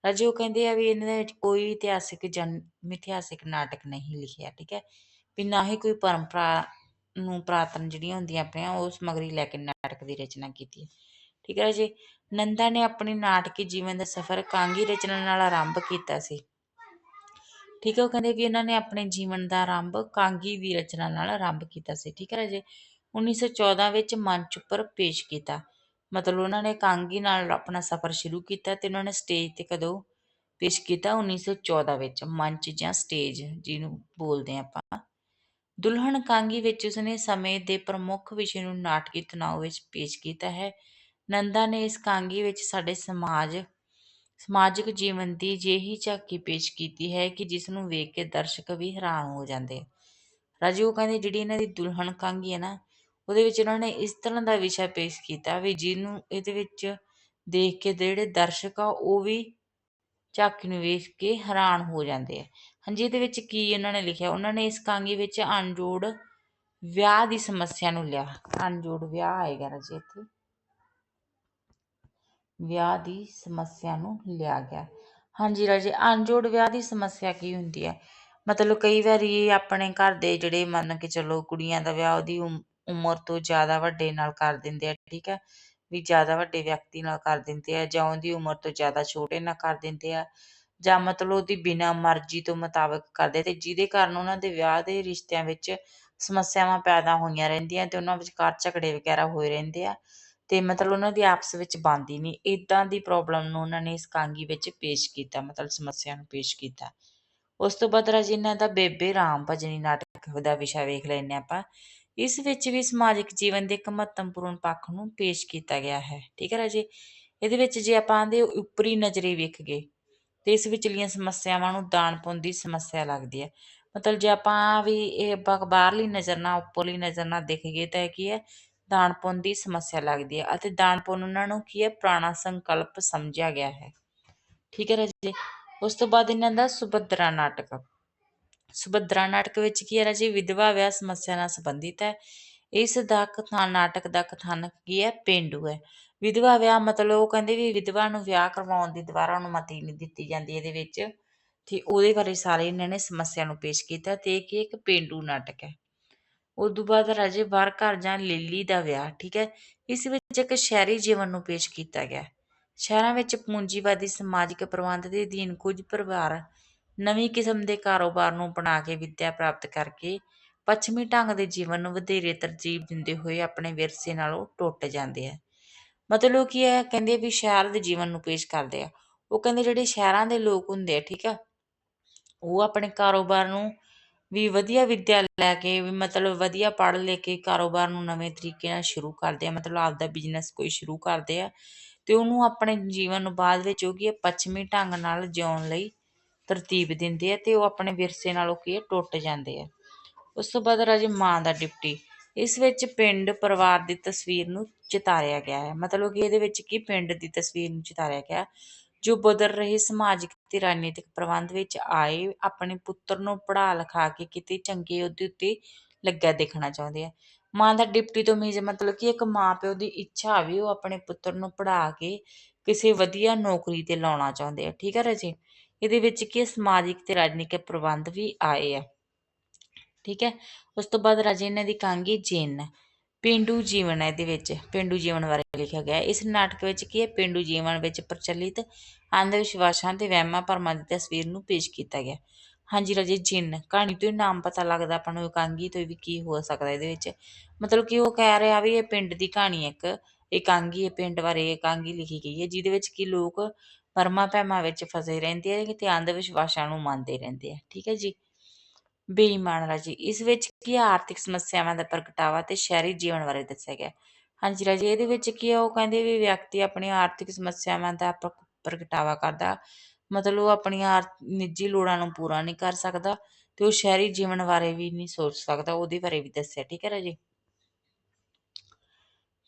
ਰਾਜੇ ਉਹ ਕਹਿੰਦੇ ਆ ਵੀ ਇਹਨਾਂ ਦੇ ਵਿੱਚ ਕੋਈ ਇਤਿਹਾਸਿਕ ਜਾਂ ਮਿਥਿਹਾਸਿਕ ਨਾਟਕ ਨਹੀਂ ਲਿਖਿਆ, ਠੀਕ ਹੈ। ਵੀ ਨਾ ਹੀ ਕੋਈ ਪਰੰਪਰਾ ਨੂੰ ਪੁਰਾਤਨ ਜਿਹੜੀਆਂ ਹੁੰਦੀਆਂ ਆਪਣੀਆਂ ਉਹ ਸਮੱਗਰੀ ਲੈ ਕੇ ਨਾਟਕ ਦੀ ਰਚਨਾ ਕੀਤੀ ਹੈ। ਠੀਕ ਹੈ ਜੀ? ਨੰਦਾ ਨੇ ਆਪਣੇ ਨਾਟਕੀ ਜੀਵਨ ਦਾ ਸਫ਼ਰ ਕਾਂਗੀ ਰਚਨਾ ਨਾਲ ਆਰੰਭ ਕੀਤਾ ਸੀ। ਠੀਕ ਹੈ, ਉਹ ਕਹਿੰਦੇ ਵੀ ਇਹਨਾਂ ਨੇ ਆਪਣੇ ਜੀਵਨ ਦਾ ਆਰੰਭ ਕਾਂਗੀ ਦੀ ਰਚਨਾ ਨਾਲ ਆਰੰਭ ਕੀਤਾ ਸੀ। ਠੀਕ ਹੈ ਰਾਜੇ 1914 ਵਿੱਚ ਮੰਚ ਉੱਪਰ ਪੇਸ਼ ਕੀਤਾ। ਮਤਲਬ ਉਹਨਾਂ ਨੇ ਕਾਂਗੀ ਨਾਲ ਆਪਣਾ ਸਫ਼ਰ ਸ਼ੁਰੂ ਕੀਤਾ ਤੇ ਉਹਨਾਂ ਨੇ ਸਟੇਜ ਤੇ ਕਦੋਂ ਪੇਸ਼ ਕੀਤਾ? 1914 ਵਿੱਚ ਮੰਚ ਜਾਂ ਸਟੇਜ ਜਿਹਨੂੰ ਬੋਲਦੇ ਹਾਂ ਆਪਾਂ। ਦੁਲਹਨ ਕਾਂਗੀ ਵਿੱਚ ਉਸਨੇ ਸਮੇਂ ਦੇ ਪ੍ਰਮੁੱਖ ਵਿਸ਼ੇ ਨੂੰ ਨਾਟਕੀ ਤਣਾਅ ਵਿੱਚ ਪੇਸ਼ ਕੀਤਾ ਹੈ। ਨੰਦਾ ਨੇ ਇਸ ਕਾਂਗੀ ਵਿੱਚ ਸਾਡੇ ਸਮਾਜ, ਸਮਾਜਿਕ ਜੀਵਨ ਦੀ ਜਿਹੀ ਝਾਕੀ ਪੇਸ਼ ਕੀਤੀ ਹੈ ਕਿ ਜਿਸ ਨੂੰ ਵੇਖ ਕੇ ਦਰਸ਼ਕ ਵੀ ਹੈਰਾਨ ਹੋ ਜਾਂਦੇ। ਰਾਜੇ ਉਹ ਕਹਿੰਦੇ ਜਿਹੜੀ ਇਹਨਾਂ ਦੀ ਦੁਲਹਨ ਕਾਂਗੀ ਹੈ ਨਾ, ਉਹਦੇ ਵਿੱਚ ਉਹਨਾਂ ਨੇ ਇਸ ਤਰ੍ਹਾਂ ਦਾ ਵਿਸ਼ਾ ਪੇਸ਼ ਕੀਤਾ ਵੀ ਜਿਹਨੂੰ ਇਹਦੇ ਵਿੱਚ ਦੇਖ ਕੇ ਜਿਹੜੇ ਦਰਸ਼ਕ ਆ ਉਹ ਵੀ ਝਾਕੀ ਨੂੰ ਵੇਖ ਕੇ ਹੈਰਾਨ ਹੋ ਜਾਂਦੇ ਆ। ਹਾਂਜੀ, ਇਹਦੇ ਵਿੱਚ ਕੀ ਉਹਨਾਂ ਨੇ ਲਿਖਿਆ? ਉਹਨਾਂ ਨੇ ਇਸ ਕਾਂਗੀ ਵਿੱਚ ਅਣਜੋੜ ਵਿਆਹ ਦੀ ਸਮੱਸਿਆ ਨੂੰ ਲਿਆ। ਅਣਜੋੜ ਵਿਆਹ ਆਏਗਾ ਰਾਜੇ ਇੱਥੇ। ਵਿਆਹ ਦੀ ਸਮੱਸਿਆ ਨੂੰ ਲਿਆ ਗਿਆ। ਹਾਂਜੀ ਰਾਜੇ ਅਣਜੋੜ ਵਿਆਹ ਦੀ ਸਮੱਸਿਆ ਕੀ ਹੁੰਦੀ ਹੈ? ਮਤਲਬ ਕਈ ਵਾਰੀ ਆਪਣੇ ਘਰ ਦੇ ਜਿਹੜੇ ਮੰਨ ਕੇ ਚੱਲੋ ਕੁੜੀਆਂ ਦਾ ਵਿਆਹ ਉਹਦੀ ਉਮ- ਉਮਰ ਤੋਂ ਜ਼ਿਆਦਾ ਵੱਡੇ ਨਾਲ ਕਰ ਦਿੰਦੇ ਆ, ਠੀਕ ਹੈ? ਵੀ ਜ਼ਿਆਦਾ ਵੱਡੇ ਵਿਅਕਤੀ ਨਾਲ ਕਰ ਦਿੰਦੇ ਆ ਜਾਂ ਉਹਦੀ ਉਮਰ ਤੋਂ ਜ਼ਿਆਦਾ ਛੋਟੇ ਨਾਲ ਕਰ ਦਿੰਦੇ ਆ ਜਾਂ ਮਤਲਬ ਉਹਦੀ ਬਿਨਾਂ ਮਰਜ਼ੀ ਤੋਂ ਮੁਤਾਬਕ ਕਰਦੇ ਤੇ ਜਿਹਦੇ ਕਾਰਨ ਉਹਨਾਂ ਦੇ ਵਿਆਹ ਦੇ ਰਿਸ਼ਤਿਆਂ ਵਿੱਚ ਸਮੱਸਿਆਵਾਂ ਪੈਦਾ ਹੋਈਆਂ ਰਹਿੰਦੀਆਂ ਤੇ ਉਹਨਾਂ ਵਿਚਕਾਰ ਝਗੜੇ ਵਗੈਰਾ ਹੋਏ ਰਹਿੰਦੇ ਆ। ਤੇ ਮਤਲਬ ਉਹਨਾਂ ਦੀ ਆਪਸ ਵਿੱਚ ਬਣਦੀ ਨਹੀਂ ਇੱਦਾਂ ਦੀ ਪ੍ਰੋਬਲਮ ਨੂੰ ਉਹਨਾਂ ਨੇ ਇਸ ਕਾਂਗੀ ਵਿੱਚ ਪੇਸ਼ ਕੀਤਾ, ਮਤਲਬ ਸਮੱਸਿਆ ਨੂੰ ਪੇਸ਼ ਕੀਤਾ। ਉਸ ਤੋਂ ਬਾਅਦ ਰਾਜੇ ਇਹਨਾਂ ਦਾ ਬੇਬੇ ਰਾਮ ਭਜਨੀ ਨਾਟਕ ਦਾ ਵਿਸ਼ਾ ਵੇਖ ਲੈਂਦੇ ਹਾਂ ਆਪਾਂ। ਇਸ ਵਿੱਚ ਵੀ ਸਮਾਜਿਕ ਜੀਵਨ ਦੇ ਇੱਕ ਮਹੱਤਵਪੂਰਨ ਪੱਖ ਨੂੰ ਪੇਸ਼ ਕੀਤਾ ਗਿਆ ਹੈ। ਠੀਕ ਹੈ ਰਾਜੇ? ਇਹਦੇ ਵਿੱਚ ਜੇ ਆਪਾਂ ਦੇ ਉੱਪਰੀ ਨਜ਼ਰੇ ਵੇਖ ਗਏ, ਤੇ ਇਸ ਵਿਚਲੀਆਂ ਸਮੱਸਿਆਵਾਂ ਨੂੰ ਦਾਨ ਪੁੰਨ ਦੀ ਸਮੱਸਿਆ ਲੱਗਦੀ ਹੈ। ਮਤਲਬ ਜੇ ਆਪਾਂ ਵੀ ਇਹ ਬ- ਬਾਹਰਲੀ ਨਜ਼ਰ ਨਾਲ, ਉੱਪਰਲੀ ਨਜ਼ਰ ਨਾਲ ਦੇਖ ਤਾਂ ਇਹ ਕੀ ਹੈ? ਦਾਨ ਪੁੰਨ ਦੀ ਸਮੱਸਿਆ ਲੱਗਦੀ ਹੈ ਅਤੇ ਦਾਨ ਪੁੰਨ ਉਹਨਾਂ ਨੂੰ ਕੀ ਹੈ? ਪੁਰਾਣਾ ਸੰਕਲਪ ਸਮਝਿਆ ਗਿਆ ਹੈ। ਠੀਕ ਹੈ ਰਾਜੇ। ਉਸ ਤੋਂ ਬਾਅਦ ਇਹਨਾਂ ਦਾ ਸੁਭਦਰਾ ਨਾਟਕ। ਸੁਭਦਰਾ ਨਾਟਕ ਵਿੱਚ ਕੀ ਹੈ ਰਾਜੇ? ਵਿਧਵਾ ਵਿਆਹ ਸਮੱਸਿਆ ਨਾਲ ਸੰਬੰਧਿਤ ਹੈ। ਇਸ ਦਾ ਕਥਾਨ ਨਾਟਕ ਦਾ ਕਥਾਨਕ ਕੀ ਹੈ? ਪੇਂਡੂ ਹੈ। ਵਿਧਵਾ ਵਿਆਹ ਮਤਲਬ ਉਹ ਕਹਿੰਦੇ ਵੀ ਵਿਧਵਾ ਨੂੰ ਵਿਆਹ ਕਰਵਾਉਣ ਦੀ ਦੁਬਾਰਾ ਅਨੁਮਤੀ ਨਹੀਂ ਦਿੱਤੀ ਜਾਂਦੀ ਇਹਦੇ ਵਿੱਚ। ਤੇ ਉਹਦੇ ਬਾਰੇ ਸਾਰੇ ਇਹਨਾਂ ਨੇ ਸਮੱਸਿਆ ਨੂੰ ਪੇਸ਼ ਕੀਤਾ ਤੇ ਇਹ ਕੀ ਇੱਕ ਪੇਂਡੂ ਨਾਟਕ ਹੈ। ਉਸ ਤੋਂ ਬਾਅਦ ਰਾਜੇ ਬਾਹਰ ਘਰ ਜਾਂ ਲਿਲੀ ਦਾ ਵਿਆਹ, ਠੀਕ ਹੈ? ਇਸ ਵਿੱਚ ਇੱਕ ਸ਼ਹਿਰੀ ਜੀਵਨ ਨੂੰ ਪੇਸ਼ ਕੀਤਾ ਗਿਆ। ਸ਼ਹਿਰਾਂ ਵਿੱਚ ਪੂੰਜੀਵਾਦੀ, ਸਮਾਜਿਕ ਪ੍ਰਬੰਧ ਦੇ ਅਧੀਨ ਕੁਝ ਪਰਿਵਾਰ ਨਵੀਂ ਕਿਸਮ ਦੇ ਕਾਰੋਬਾਰ ਨੂੰ ਅਪਣਾ ਕੇ ਵਿੱਦਿਆ ਪ੍ਰਾਪਤ ਕਰਕੇ ਪੱਛਮੀ ਢੰਗ ਦੇ ਜੀਵਨ ਨੂੰ ਵਧੇਰੇ ਤਰਜੀਬ ਦਿੰਦੇ ਹੋਏ ਆਪਣੇ ਵਿਰਸੇ ਨਾਲੋਂ ਟੁੱਟ ਜਾਂਦੇ ਆ। ਮਤਲਬ ਕੀ ਹੈ ਕਹਿੰਦੇ ਵੀ ਸ਼ਹਿਰ ਦੇ ਜੀਵਨ ਨੂੰ ਪੇਸ਼ ਕਰਦੇ ਆ। ਉਹ ਕਹਿੰਦੇ ਜਿਹੜੇ ਸ਼ਹਿਰਾਂ ਦੇ ਲੋਕ ਹੁੰਦੇ ਆ, ਠੀਕ ਆ, ਉਹ ਆਪਣੇ ਕਾਰੋਬਾਰ ਨੂੰ ਵੀ ਵਧੀਆ ਵਿੱਦਿਆ ਲੈ ਕੇ, ਵੀ ਮਤਲਬ ਵਧੀਆ ਪੜ੍ਹ ਲਿਖ ਕੇ ਕਾਰੋਬਾਰ ਨੂੰ ਨਵੇਂ ਤਰੀਕੇ ਨਾਲ ਸ਼ੁਰੂ ਕਰਦੇ ਆ, ਮਤਲਬ ਆਪਦਾ ਬਿਜ਼ਨਸ ਕੋਈ ਸ਼ੁਰੂ ਕਰਦੇ ਆ ਅਤੇ ਉਹਨੂੰ ਆਪਣੇ ਜੀਵਨ ਨੂੰ ਬਾਅਦ ਵਿੱਚ ਉਹ ਕੀ ਹੈ ਪੱਛਮੀ ਢੰਗ ਨਾਲ ਜਿਉਣ ਲਈ ਤਰਤੀਬ ਦਿੰਦੇ ਆ ਅਤੇ ਉਹ ਆਪਣੇ ਵਿਰਸੇ ਨਾਲ ਉਹ ਕੀ ਹੈ ਟੁੱਟ ਜਾਂਦੇ ਆ। ਉਸ ਤੋਂ ਬਾਅਦ ਰਾਜੇ ਮਾਂ ਦਾ ਡਿਪਟੀ। ਇਸ ਵਿੱਚ ਪਿੰਡ ਪਰਿਵਾਰ ਦੀ ਤਸਵੀਰ ਨੂੰ ਚਿਤਾਰਿਆ ਗਿਆ ਹੈ। ਮਤਲਬ ਕਿ ਇਹਦੇ ਵਿੱਚ ਕੀ ਪਿੰਡ ਦੀ ਤਸਵੀਰ ਨੂੰ ਚਿਤਾਰਿਆ ਗਿਆ? ਜੋ ਬਦਲ ਰਹੇ ਸਮਾਜਿਕ ਤੇ ਰਾਜਨੀਤਿਕ ਪ੍ਰਬੰਧ ਵਿੱਚ ਆਏ, ਆਪਣੇ ਪੁੱਤਰ ਨੂੰ ਪੜ੍ਹਾ ਲਿਖਾ ਕੇ ਕਿਤੇ ਚੰਗੇ ਅਹੁਦੇ ਉੱਤੇ ਲੱਗਿਆ ਦੇਖਣਾ ਚਾਹੁੰਦੇ ਆ। ਮਾਂ ਦਾ ਡਿਪਟੀ ਤੋਂ ਮੀਨਜ਼ ਮਤਲਬ ਕਿ ਇੱਕ ਮਾਂ ਪਿਓ ਦੀ ਇੱਛਾ ਵੀ ਉਹ ਆਪਣੇ ਪੁੱਤਰ ਨੂੰ ਪੜ੍ਹਾ ਕੇ ਕਿਸੇ ਵਧੀਆ ਨੌਕਰੀ ਤੇ ਲਾਉਣਾ ਚਾਹੁੰਦੇ ਆ। ਠੀਕ ਹੈ ਰਾਜੇ? ਇਹਦੇ ਵਿੱਚ ਕੀ ਸਮਾਜਿਕ ਤੇ ਰਾਜਨੀਤਿਕ ਪ੍ਰਬੰਧ ਵੀ ਆਏ ਆ। ਠੀਕ ਹੈ ਉਸ ਤੋਂ ਬਾਅਦ ਰਾਜੇ ਇਹਨਾਂ ਦੀ ਕਾਂਗੀ ਜੇਨ। ਪੇਂਡੂ ਜੀਵਨ ਹੈ ਇਹਦੇ ਵਿੱਚ, ਪੇਂਡੂ ਜੀਵਨ ਬਾਰੇ ਲਿਖਿਆ ਗਿਆ ਇਸ ਨਾਟਕ ਵਿੱਚ ਕੀ ਹੈ? ਪੇਂਡੂ ਜੀਵਨ ਵਿੱਚ ਪ੍ਰਚਲਿਤ ਅੰਧ ਵਿਸ਼ਵਾਸਾਂ ਤੇ ਵਹਿਮਾਂ ਭਰਮਾਂ ਦੀ ਤਸਵੀਰ ਨੂੰ ਪੇਸ਼ ਕੀਤਾ ਗਿਆ। ਹਾਂਜੀ ਰਾਜੇ, ਜਿੰਨ, ਕਹਾਣੀ ਤੋਂ ਹੀ ਨਾਮ ਪਤਾ ਲੱਗਦਾ, ਆਪਾਂ ਨੂੰ ਇਕਾਂਗੀ ਤੋਂ ਵੀ ਕੀ ਹੋ ਸਕਦਾ ਇਹਦੇ ਵਿੱਚ। ਮਤਲਬ ਕਿ ਉਹ ਕਹਿ ਰਿਹਾ ਵੀ ਇਹ ਪਿੰਡ ਦੀ ਕਹਾਣੀ ਹੈ, ਇੱਕ ਇਕਾਂਗੀ ਹੈ, ਪਿੰਡ ਬਾਰੇ ਇਕਾਂਗੀ ਲਿਖੀ ਗਈ ਹੈ, ਜਿਹਦੇ ਵਿੱਚ ਕਿ ਲੋਕ ਵਰਮਾ ਭਰਮਾਂ ਵਿੱਚ ਫਸੇ ਰਹਿੰਦੇ ਆ ਤੇ ਅੰਧ ਵਿਸ਼ਵਾਸਾਂ ਨੂੰ ਮੰਨਦੇ ਰਹਿੰਦੇ ਆ। ਠੀਕ ਹੈ ਜੀ? ਬੇਈਮਾਨ ਰਾਜੀ ਇਸ ਵਿੱਚ ਕੀ ਆ, ਆਰਥਿਕ ਸਮੱਸਿਆਵਾਂ ਦਾ ਪ੍ਰਗਟਾਵਾ ਤੇ ਸ਼ਹਿਰੀ ਜੀਵਨ ਬਾਰੇ ਦੱਸਿਆ ਗਿਆ। ਹਾਂਜੀ ਰਾਜੀ ਇਹਦੇ ਵਿੱਚ ਕੀ ਆ? ਉਹ ਕਹਿੰਦੇ ਵੀ ਵਿਅਕਤੀ ਆਪਣੀਆਂ ਆਰਥਿਕ ਸਮੱਸਿਆਵਾਂ ਦਾ ਪ੍ਰਗਟਾਵਾ ਕਰਦਾ। ਮਤਲਬ ਉਹ ਆਪਣੀਆਂ ਨਿੱਜੀ ਲੋੜਾਂ ਨੂੰ ਪੂਰਾ ਨਹੀਂ ਕਰ ਸਕਦਾ ਤੇ ਉਹ ਸ਼ਹਿਰੀ ਜੀਵਨ ਬਾਰੇ ਵੀ ਨਹੀਂ ਸੋਚ ਸਕਦਾ ਉਹਦੇ ਬਾਰੇ ਵੀ ਦੱਸਿਆ ਠੀਕ ਹੈ ਰਾਜੀ?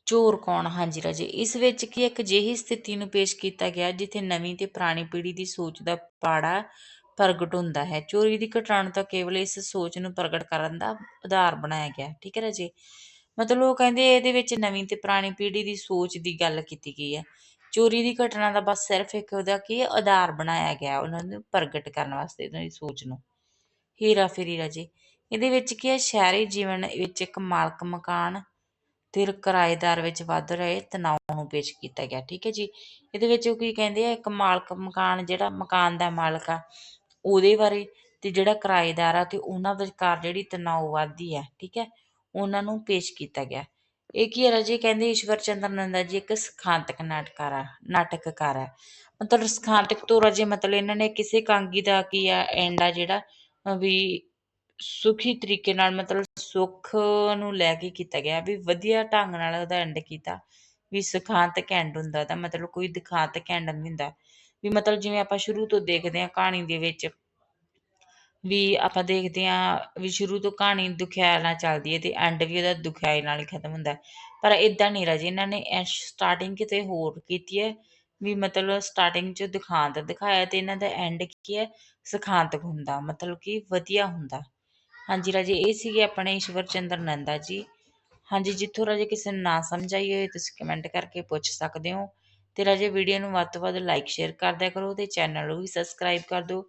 ਚੋਰ ਕੌਣ? ਹਾਂਜੀ ਰਾਜੇ ਇਸ ਵਿੱਚ ਕੀ ਇੱਕ ਅਜਿਹੀ ਸਥਿਤੀ ਨੂੰ ਪੇਸ਼ ਕੀਤਾ ਗਿਆ ਜਿੱਥੇ ਨਵੀਂ ਤੇ ਪੁਰਾਣੀ ਪੀੜ੍ਹੀ ਦੀ ਸੋਚ ਦਾ ਪਾੜਾ ਪ੍ਰਗਟ ਹੁੰਦਾ ਹੈ। ਚੋਰੀ ਦੀ ਘਟਨਾ ਨੂੰ ਤਾਂ ਕੇਵਲ ਇਸ ਸੋਚ ਨੂੰ ਪ੍ਰਗਟ ਕਰਨ ਦਾ ਆਧਾਰ ਬਣਾਇਆ ਗਿਆ ਠੀਕ ਹੈ ਰਾਜੇ ਮਤਲਬ ਉਹ ਕਹਿੰਦੇ ਇਹਦੇ ਵਿੱਚ ਨਵੀਂ ਤੇ ਪੁਰਾਣੀ ਪੀੜ੍ਹੀ ਦੀ ਸੋਚ ਦੀ ਗੱਲ ਕੀਤੀ ਗਈ ਹੈ। ਚੋਰੀ ਦੀ ਘਟਨਾ ਦਾ ਬਸ ਸਿਰਫ ਇੱਕ ਉਹਦਾ ਕੀ ਆਧਾਰ ਬਣਾਇਆ ਗਿਆ ਉਹਨਾਂ ਨੂੰ ਪ੍ਰਗਟ ਕਰਨ ਵਾਸਤੇ ਉਹਨਾਂ ਦੀ ਸੋਚ ਨੂੰ। ਹੀਰਾ ਫੇਰੀ ਰਾਜੇ ਇਹਦੇ ਵਿੱਚ ਕੀ ਹੈ? ਸ਼ਹਿਰੀ ਜੀਵਨ ਵਿੱਚ ਇੱਕ ਮਾਲਕ ਮਕਾਨ ਤੇ ਕਿਰਾਏਦਾਰ ਵਿੱਚ ਵੱਧ ਰਹੇ ਤਣਾਅ ਨੂੰ ਪੇਸ਼ ਕੀਤਾ ਗਿਆ। ਠੀਕ ਹੈ ਜੀ? ਇਹਦੇ ਵਿੱਚ ਉਹ ਕੀ ਕਹਿੰਦੇ ਆ? ਇੱਕ ਮਾਲਕ ਮਕਾਨ ਜਿਹੜਾ ਮਕਾਨ ਦਾ ਮਾਲਕ ਆ ਉਹਦੇ ਬਾਰੇ ਤੇ ਜਿਹੜਾ ਕਿਰਾਏਦਾਰ ਆ ਤੇ ਉਹਨਾਂ ਵਿਚਕਾਰ ਜਿਹੜੀ ਤਣਾਅ ਵੱਧਦੀ ਹੈ ਠੀਕ ਹੈ, ਉਹਨਾਂ ਨੂੰ ਪੇਸ਼ ਕੀਤਾ ਗਿਆ। ਇਹ ਕੀ ਹੈ ਰਾਜੇ? ਕਹਿੰਦੇ ਈਸ਼ਵਰ ਚੰਦਰ ਨੰਦਾ ਜੀ ਇੱਕ ਸਿਖਾਂਤਕ ਨਾਟਕਾਰ ਆ, ਨਾਟਕਕਾਰ ਹੈ ਮਤਲਬ ਸਿਖਾਂਤਕ ਤੋਂ ਰਾਜੇ ਮਤਲਬ ਇਹਨਾਂ ਨੇ ਕਿਸੇ ਕਾਂਗੀ ਦਾ ਕੀ ਆ ਐਂਡ ਆ ਜਿਹੜਾ, ਵੀ ਸੁਖੀ ਤਰੀਕੇ ਨਾਲ ਮਤਲਬ ਸੁੱਖ ਨੂੰ ਲੈ ਕੇ ਕੀਤਾ ਗਿਆ, ਵੀ ਵਧੀਆ ਢੰਗ ਨਾਲ ਉਹਦਾ ਐਂਡ ਕੀਤਾ, ਵੀ ਸਿਖਾਂਤਕ ਐਂਡ ਹੁੰਦਾ ਤਾਂ ਮਤਲਬ ਕੋਈ ਦਿਖਾਂਤਕ ਐਂਡ ਨਹੀਂ ਹੁੰਦਾ। ਵੀ ਮਤਲਬ ਜਿਵੇਂ ਆਪਾਂ ਸ਼ੁਰੂ ਤੋਂ ਦੇਖਦੇ ਹਾਂ ਕਹਾਣੀ ਦੇ ਵਿੱਚ ਵੀ ਆਪਾਂ ਦੇਖਦੇ ਹਾਂ ਵੀ ਸ਼ੁਰੂ ਤੋਂ ਕਹਾਣੀ ਦੁਖਿਆਰ ਨਾਲ ਚੱਲਦੀ ਹੈ ਤੇ ਐਂਡ ਵੀ ਉਹਦਾ ਦੁਖਿਆਈ ਨਾਲ ਹੀ ਖਤਮ ਹੁੰਦਾ ਪਰ ਇਦਾਂ ਨਹੀਂ ਰਾਜੇ, ਇਹਨਾਂ ਨੇ ਸਟਾਰਟਿੰਗ ਕਿਤੇ ਹੋਰ ਕੀਤੀ ਹੈ ਵੀ ਮਤਲਬ ਸਟਾਰਟਿੰਗ 'ਚ ਦੁਖਾਂਤ ਦਿਖਾਇਆ ਤੇ ਇਹਨਾਂ ਦਾ ਐਂਡ ਕੀ ਹੈ? ਸਿਖਾਂਤਕ ਹੁੰਦਾ, ਮਤਲਬ ਕਿ ਵਧੀਆ ਹੁੰਦਾ। ਹਾਂਜੀ ਰਾਜੇ, ਇਹ ਸੀਗੇ ਆਪਣੇ ਈਸ਼ਵਰ ਚੰਦਰ ਨੰਦਾ ਜੀ। ਹਾਂਜੀ, ਜਿੱਥੋਂ ਰਾਜੇ ਕਿਸੇ ਨੂੰ ਨਾ ਸਮਝ ਆਈ ਹੋਏ, ਤੁਸੀਂ ਕਮੈਂਟ ਕਰਕੇ ਪੁੱਛ ਸਕਦੇ ਹੋ। ਤੇ ਰਾਜੇ ਵੀਡੀਓ ਨੂੰ ਵੱਧ ਤੋਂ ਵੱਧ ਲਾਈਕ ਸ਼ੇਅਰ ਕਰ ਦਿਆ ਕਰੋ ਤੇ ਚੈਨਲ ਨੂੰ ਵੀ ਸਬਸਕ੍ਰਾਈਬ ਕਰ ਦਿਓ।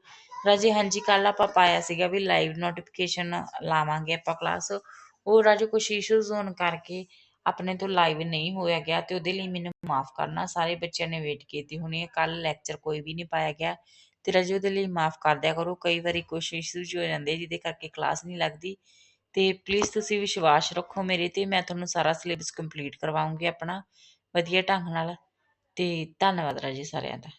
ਰਾਜੇ ਹਾਂਜੀ ਕੱਲ ਆਪਾਂ ਪਾਇਆ ਸੀਗਾ ਵੀ ਲਾਈਵ ਨੋਟੀਫਿਕੇਸ਼ਨ ਲਾਵਾਂਗੇ ਆਪਾਂ ਕਲਾਸ ਉਹ ਰਾਜੇ ਕੁਛ ਇਸ਼ੂਜ਼ ਹੋਣ ਕਰਕੇ ਆਪਣੇ ਤੋਂ ਲਾਈਵ ਨਹੀਂ ਹੋਇਆ ਗਿਆ ਤੇ ਉਹਦੇ ਲਈ ਮੈਨੂੰ ਮਾਫ ਕਰਨਾ। ਸਾਰੇ ਬੱਚਿਆਂ ਨੇ ਵੇਟ ਕੀਤੀ ਹੋਣੀ ਹੈ ਕੱਲ ਲੈਕਚਰ ਕੋਈ ਵੀ ਨਹੀਂ ਪਾਇਆ ਗਿਆ। ਤੇ ਰਾਜੇ ਉਹਦੇ ਲਈ ਮਾਫ ਕਰ ਦਿਆ ਕਰੋ, ਕਈ ਵਾਰੀ ਕੁਛ ਇਸ਼ੂਜ਼ ਹੋ ਜਾਂਦੇ ਜਿਹਦੇ ਕਰਕੇ ਕਲਾਸ ਨਹੀਂ ਲੱਗਦੀ। ਤੇ ਪਲੀਜ਼ ਤੁਸੀਂ ਵਿਸ਼ਵਾਸ ਰੱਖੋ ਮੇਰੇ ਤੇ, ਮੈਂ ਤੁਹਾਨੂੰ ਸਾਰਾ ਸਿਲੇਬਸ ਕੰਪਲੀਟ ਕਰਵਾਉਂਗੀ ਆਪਣਾ ਵਧੀਆ ਢੰਗ ਨਾਲ। ਅਤੇ ਧੰਨਵਾਦ ਰਾਜੇ ਸਾਰਿਆਂ ਦਾ।